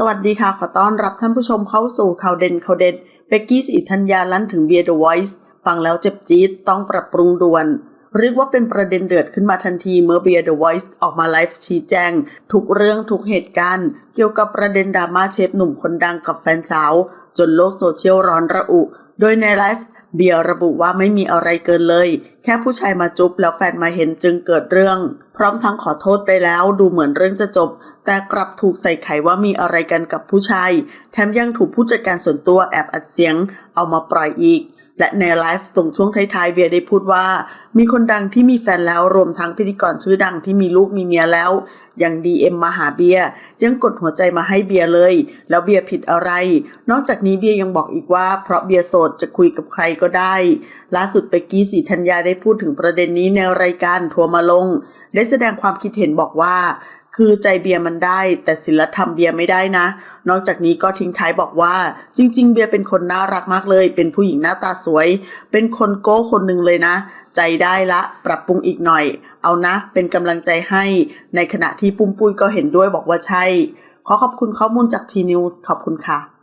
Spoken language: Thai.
สวัสดีค่ะ ขอต้อนรับท่านผู้ชมเข้าสู่ข่าวเด่นข่าวเด็ดเบกกี้สีธัญญาลั่นถึงเบียร์เดอะไวส์ฟังแล้วเจ็บจี๊ดต้องปรับปรุงด่วน เรียกว่าเป็นประเด็นเดือดขึ้นมาทันทีเมื่อเบียร์เดอะไวส์ออกมาไลฟ์ชี้แจง ทุกเรื่องทุกเหตุการณ์ เกี่ยวกับประเด็นดราม่าเชฟหนุ่มคนดังกับแฟนสาว จนโลกโซเชียลร้อนระอุ โดยในไลฟ์เบียร์ระบุว่าไม่มีอะไรเกินเลย แค่ผู้ชายมาจุ๊บแล้วแฟนมาเห็นจึงเกิดเรื่อง พร้อมทั้งขอโทษไปแล้วดูเหมือนเรื่องจะจบ แต่กลับถูกใส่ไขว่ามีอะไรกันกับผู้ชาย แถมยังถูกผู้จัดการส่วนตัวแอบอัดเสียง เอามาปล่อยอีก และในไลฟ์ตรงช่วงท้ายๆเบียร์ได้พูดว่า มีคนดังที่มีแฟนแล้วรวมทั้งพิธีกรชื่อดังที่มีลูกมีเมียแล้วยังดีเอ็มมาหาเบียร์ยังกดหัวใจมาให้เบียร์เลย แล้วเบียร์ผิดอะไร นอกจากนี้เบียร์ยังบอกอีกว่า เพราะเบียร์โสดจะคุยกับใครก็ได้ ล่าสุดเปกี้สีธัญญาได้พูดถึงประเด็นนี้ในรายการทัวร์มาลง ได้แสดงความคิดเห็นบอกว่าคือใจเบียร์มันได้ แต่ศิลธรรมเบียร์ไม่ได้นะ นอกจากนี้ก็ทิ้งท้ายบอกว่า จริง ๆ เบียร์เป็นคนน่ารักมากเลย เป็นผู้หญิงหน้าตาสวย เป็นคนโก้คนหนึ่งเลยนะ ใจได้ละ ปรับปรุงอีกหน่อย เอานะ เป็นกำลังใจให้ ในขณะที่ปุ้มปุ้ยก็เห็นด้วยบอกว่าใช่ ขอขอบคุณข้อมูลจากทีนิวส์ขอบคุณค่ะ